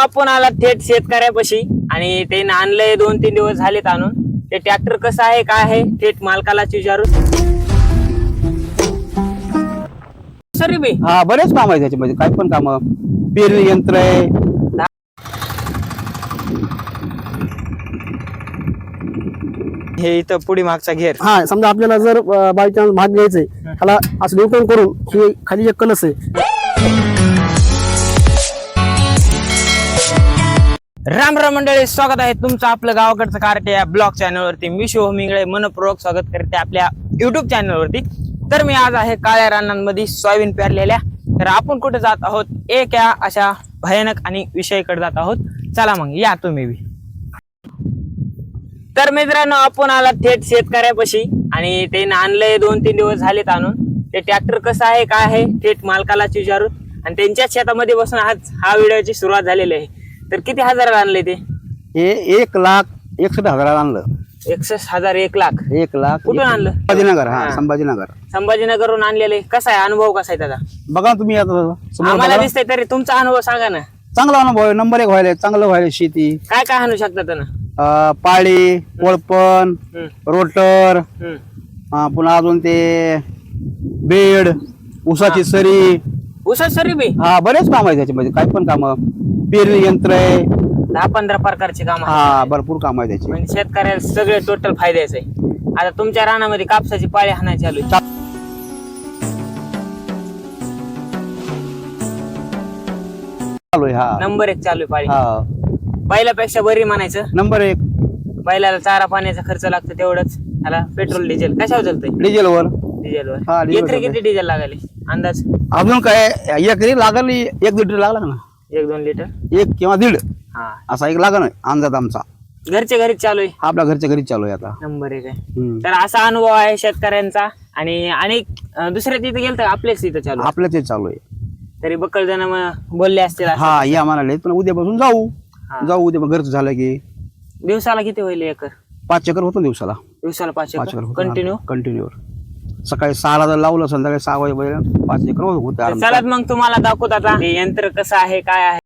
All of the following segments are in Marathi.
आपण आला थेट शेतकऱ्यापाशी. आणि ते आणलंय दोन तीन दिवस झालेत आणून. ते ट्रॅक्टर कसं आहे काय आहे थेट मालकालाच विचारू सर बी हा बरेच काम आहे त्याच्यामध्ये. काय पण काम. पेरणी यंत्र आहे. हे इथं पुढे मागचा घेर. हा समजा आपल्याला जर बाय चान्स भाग घ्यायचंय त्याला असं डिवटन करून ही खाली एक कलस आहे. राम राम मंडळी स्वागत आहे तुमचं आपलं गावाकडचं कार्टे या ब्लॉग चॅनलवरती. मी शिव मिंगळे मनपूर्वक स्वागत करते आपल्या युट्यूब चॅनलवरती. तर मी आज आहे काळ्या रानांमध्ये सोयाबीन पेरलेल्या. तर आपण कुठे जात आहोत? एक या अशा भयानक आणि विषयकडे जात आहोत. चला मग या तुम्ही बी. तर मित्रांनो आपण आला थेट शेतकऱ्यापाशी आणि ते आणलंय दोन तीन दिवस झालेत आणून. ते ट्रॅक्टर कसं आहे काय आहे थेट मालकालाच विचारून आणि त्यांच्याच शेतामध्ये बसून आज हा व्हिडिओची सुरुवात झालेली आहे. तर किती हजाराला आणले ते? हे एक लाख एकसष्ट हजाराला आणलं. एकसष्ट हजार एक लाख. एक लाख कुठून आणलं? संभाजीनगर हा हा. संभाजीनगर. संभाजीनगरहून आणलेले. कसा आहे? अनुभव कसा आहे त्याचा? बघा तुम्ही आता समोर आम्हाला बघा. दिसतंय तरी तुमचा अनुभव सांगा ना. चांगला अनुभव आहे नंबर एक व्हायला चांगलं व्हायला शेती. काय काय आणू शकता त्यानं? अं, पाळी कोळपण हम्म, रोटर हम्म. अं, पुन्हा अजून ते बेड उसाची सरी. उसात सरी बी? हा बरेच काम आहे त्याच्यामध्ये काय पण काम. पेरणी यंत्र आहे. दहा पंधरा प्रकारचे काम हा भरपूर काम आहे त्याचे म्हणजे शेतकऱ्याला सगळे टोटल फायद्याचं आहे. आता तुमच्या रानामध्ये कापसाची पाळी हाणायची चालू आहे. चालू आहे हा. नंबर एक चालू आहे पाळी. हा. बैलापेक्षा बरी म्हणायचं. नंबर एक. बैलाला चारा पाण्याचा खर्च लागतो तेवढंच. त्याला पेट्रोल डिझेल कशावर चालतंय? डिझेलवर डिझेलवर हा, डिझेल एकरी चालतंय. किती डिझेल लागले अंदाज? अजून काय एकरी लागल एक दीड लागला ना? एक दोन लिटर एक किंवा दीड. हा. असा एक लागण अंदाज आमचा. घरच्या घरीच चालू आहे? हा आपल्या घरच्या घरी चालू आहे आता. नंबर एक आहे. हम्म. तर असा अनुभव आहे शेतकऱ्यांचा आणि अनेक अं, दुसऱ्या तिथे गेलं तर आपलेच तिथं चालू आहे. आपल्या ते चालू आहे. तरी बक्कल जण बोलले असतील असं. हा या म्हणाले पण उद्यापासून जाऊ. हा. जाऊ उद्या मग घरचं झालं की. दिवसाला किती होईल एकर? पाच चक्कर होतो दिवसाला. दिवसाला पाच पाच चक्कर कंटिन्यू कंटिन्यू सकाळी सहाला जर लावलं संध्याकाळी सहा वाजेपर्यंत पाच चक्कर होत होते आरामात. चला मग तुम्हाला दाखवत आता हे यंत्र कसं आहे काय आहे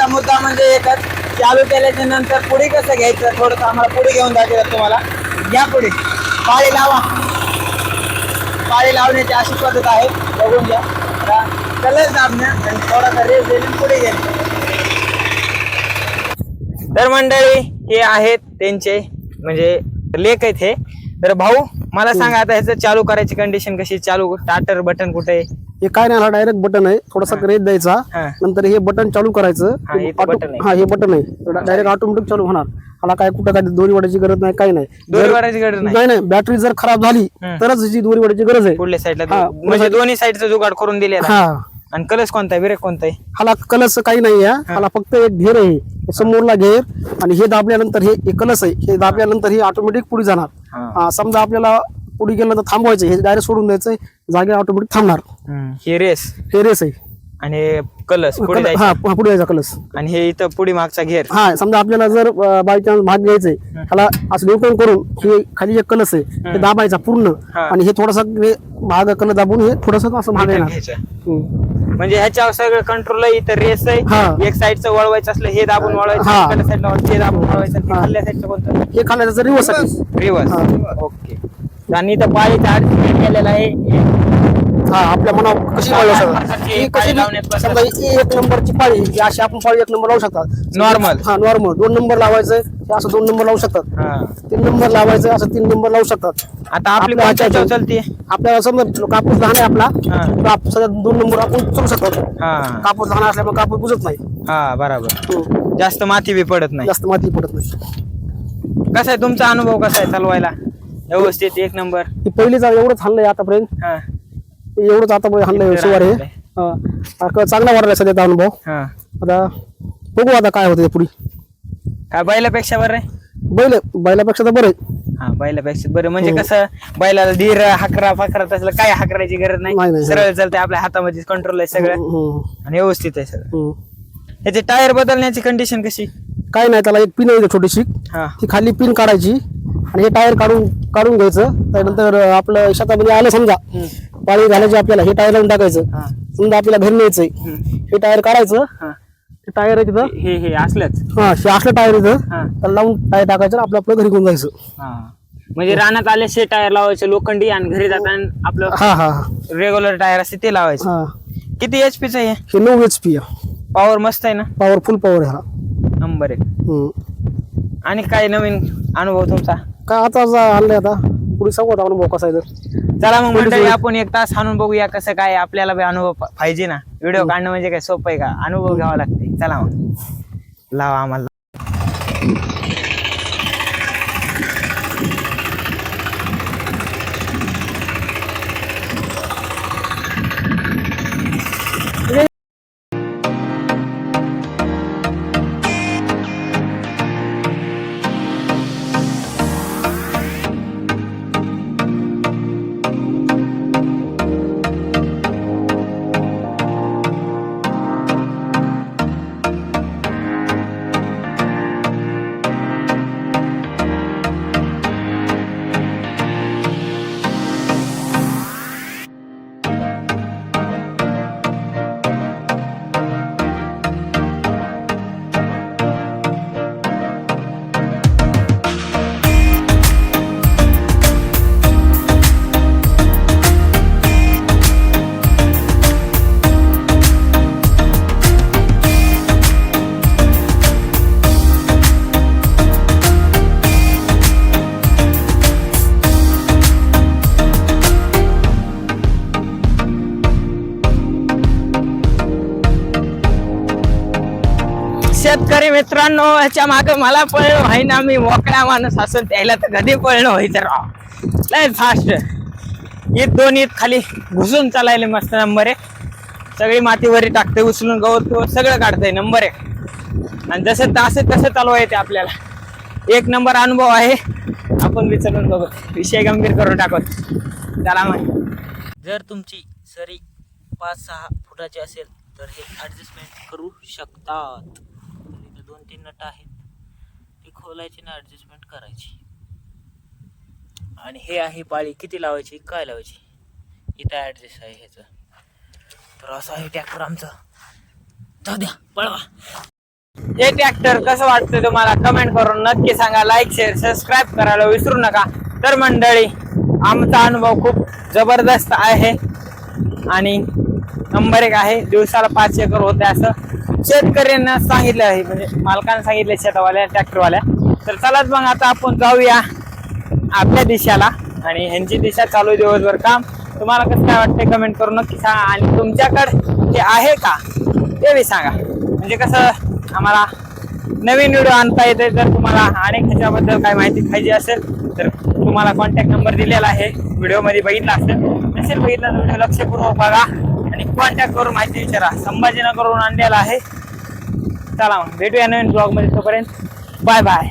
महत्त्वाचा मुद्दा म्हणजे एकच चालू केल्याच्यानंतर पुढे कसं घ्यायचं? थोडंसं आम्हाला पुढे घेऊन जायचं तुम्हाला. घ्या पुढे. पाळी लावा. पाळी लावण्याची अशी पद्धत आहे. बघून घ्या. कलर दाबण्या आणि थोडासा रेस देऊन पुढे घ्या तर मंडळी हे आहेत त्यांचे म्हणजे लेख आहेत हे. तर भाऊ मला सांगा आता ह्याचं चालू करायची कंडिशन कशी? चालू स्टार्टर बटन कुठे? आहे हे काय नाही हा डायरेक्ट बटन आहे. थोडासा रेत द्यायचा. हा. नंतर हे बटन चालू करायचं. हा, हे ते Auto- button आहे. हा हे बटन आहे. डायरेक्ट ऑटोमॅटिक चालू होणार. ह्याला काय कुठं काय दोरी वाढायची गरज नाही काही नाही. दोरी वाढायची गरज नाही. नाही नाही. बॅटरी जर खराब झाली. तरच ही दोरी वाढायची गरज आहे. पुढल्या साईडला हा, म्हणजे दोन्ही साईडचं जुगाड करून दिले हा. आणि कलस कोणता आहे? ब्रेक कोणता आहे? हाला कलस काही नाही आहे. हाला फक्त एक घेर आहे. समोरला घेर आणि हे दाबल्यानंतर हे कलस आहे. हे दाबल्यानंतर हे ऑटोमॅटिक पुढे जाणार. हा, समजा आपल्याला पुढे गेलं तर थांबवायचं. हे डायरेक्ट सोडून द्यायचं जागे ऑटोमॅटिक थांबणार. हे रेस हे रेस आहे. आणि कलस पुढे जायचं. हा पुढे जायचा कलस आणि हे इथं पुढे मागचा घेर. हा समजा आपल्याला जर बाय चान्स भाग घ्यायचंय त्याला असं न्यूटन करून हे खाली एक कलस आहे हे दाबायचा पूर्ण. हा. आणि हे थोडासा हे भाग कल दाबून हे थोडस असं भाग येणार. घ्यायचं. हम्म. म्हणजे ह्याच्यावर सगळं कंट्रोल आहे इथं रेस हा. आहे एक साईडचं वळवायचं असलं हे दाबून वळवायचं हा. साईडला ते दाबून वळवायचं आणि हा. खाल्ल्या साईडचं कोणतं? हे खाल्याचं रिवर्स आहे. रिवर्स ओके आणि इथं पाळीचा ऍडजस्टमेंट केलेला आहे. हा आपल्या मनावर कशी पाळी ही पाळी कशी समजा ही एक नंबरची पाळी ही अशी आपण पाळी एक नंबर लावू शकतात. Normal. हा नॉर्मल दोन नंबर लावायचं हे असं दोन नंबर लावू शकतात. हा. तीन नंबर लावायचं असं तीन नंबर लावू शकतात. आता आपली आपल्या चालते आपल्याला समजा कापूस लहान आहे आपला हा. कापूस दोन नंबर आपण चलू शकतो. हा. कापूस लहान असल्यामुळे कापूस बुजत नाही. हा बरोबर. हम्म. जास्त माती बी पडत नाही. जास्त माती पडत नाही. कसा आहे तुमचा अनुभव कसा आहे चालवायला? व्यवस्थित एक नंबर. ही पहिलीच एवढंच हाणलंय आतापर्यंत. हा. एवढंच आतापर्यंत हाणलंय इतकं शिवार हे. हा. चांगला वाढलाय सध्याचा अनुभव. हा. आता बघू आता काय होतं पुढे. काय बैलापेक्षा बरं आहे? बैल बैलापेक्षा तर बरं आहे. हा बैलापेक्षा बरं. म्हणजे हो. कसं बैलाला धीर हाकरा फाकरा तसलं काय हाकरायची गरज नाही, नाही नाही. सरळ चालते आपल्या हातामध्ये कंट्रोल आहे सगळं. हम्म. आणि व्यवस्थित आहे सगळं. हम्म. त्याचे टायर बदलण्याची कंडिशन कशी? काय नाही त्याला एक पिन आहे छोटीशी. हा. ती खाली पिन काढायची. आणि हे टायर काढून काढून घ्यायचं. त्यानंतर आपलं शेतामध्ये आलं समजा पाणी घालायचे आपल्याला हे टायर लावून टाकायचं. हा. समजा आपल्याला घरी न्यायचंय. हे टायर काढायचं. हा. हे टायर आहे तिथं. हे हे असलंच. हा हे असलं टायर इथं हा. त्याला लावून टायर टाकायचं आणि आपलं आपलं घरी घेऊन जायचं. हा. म्हणजे रानात आले शे टायर लावायचे लोखंडी आणि घरी जाताना आपलं हा हा. रेग्युलर टायर असते ते लावायचं. हा. किती एच पीच आहे? हे नऊ एच पी पॉवर मस्त आहे ना? पॉवरफुल पॉवर आहे हा नंबर एक. हम्म. आणि काय नवीन अनुभव तुमचा? काय आता आणलंय आता. पुढे सांगू आता अनुभव कसा आहे तर. चला मग मंडळी आपण एक तास आणून बघूया कसं काय आपल्याला बी अनुभव पा- पाहिजे ना. व्हिडिओ काढणं म्हणजे काय सोपं आहे का? अनुभव घ्यावा लागते. चला मग. लावा आम्हाला. मित्रांनो ह्याच्या मागे मला पळणं आहे ना मी मोकळा माणूस असून त्याला तर कधी पळणं व्हायचं राव लय फास्ट ईद दोन ईद खाली घुसून चालायले मस्त नंबर आहे सगळी माती वरी टाकते उचलून गवत सगळं काढतंय नंबर आहे आणि जसं असं तसं चालवा येते आपल्याला. एक नंबर अनुभव आहे. आपण विचारून बघू. विषय गंभीर करून टाकत चला माहिती जर तुमची सरी पाच सहा फुटाची असेल तर हे ॲडजस्टमेंट करू शकतात. इथं नट आहेत ती खोलायची ना ॲडजस्टमेंट करायची. आणि हे आहे पाळी किती लावायची? काय लावायची? इथं ॲडजस्ट आहे ह्याचं. तर असं आहे ट्रॅक्टर आमचं. जाऊ द्या पळवा. हे ट्रॅक्टर कसं वाटतं तुम्हाला? कमेंट करून नक्की सांगा. लाईक शेअर सबस्क्राईब करायला विसरू नका. तर मंडळी आमचा अनुभव खूप जबरदस्त आहे. आणि नंबर एक आहे दिवसाला पाच एकर होते असं. शेतकऱ्यांना सांगितलं आहे म्हणजे मालकानं सांगितलं शेतावाल्या ट्रॅक्टरवाल्या. तर चलाच मग आता आपण जाऊया आपल्या दिशाला आणि ह्यांची दिशा चालू दिवसभर काम. तुम्हाला कसं काय वाटतं कमेंट करू नक्की सांगा. आणि तुमच्याकडे ते आहे का ते बी सांगा. म्हणजे कसं आम्हाला नवीन व्हिडिओ आणता येते जर तुम्हाला अनेक ह्याच्याबद्दल काय माहिती पाहिजे असेल तर तुम्हाला कॉन्टॅक्ट नंबर दिलेला आहे. व्हिडिओमध्ये बघितला असेल नसेल बघितला तर व्हिडिओ लक्षपूर्वक बघा. आणि कॉन्टॅक्ट करून माहिती विचारा. संभाजीनगरवरून आणलेला आहे. चला मग भेटूया नवीन ब्लॉगमध्ये तोपर्यंत. Bye bye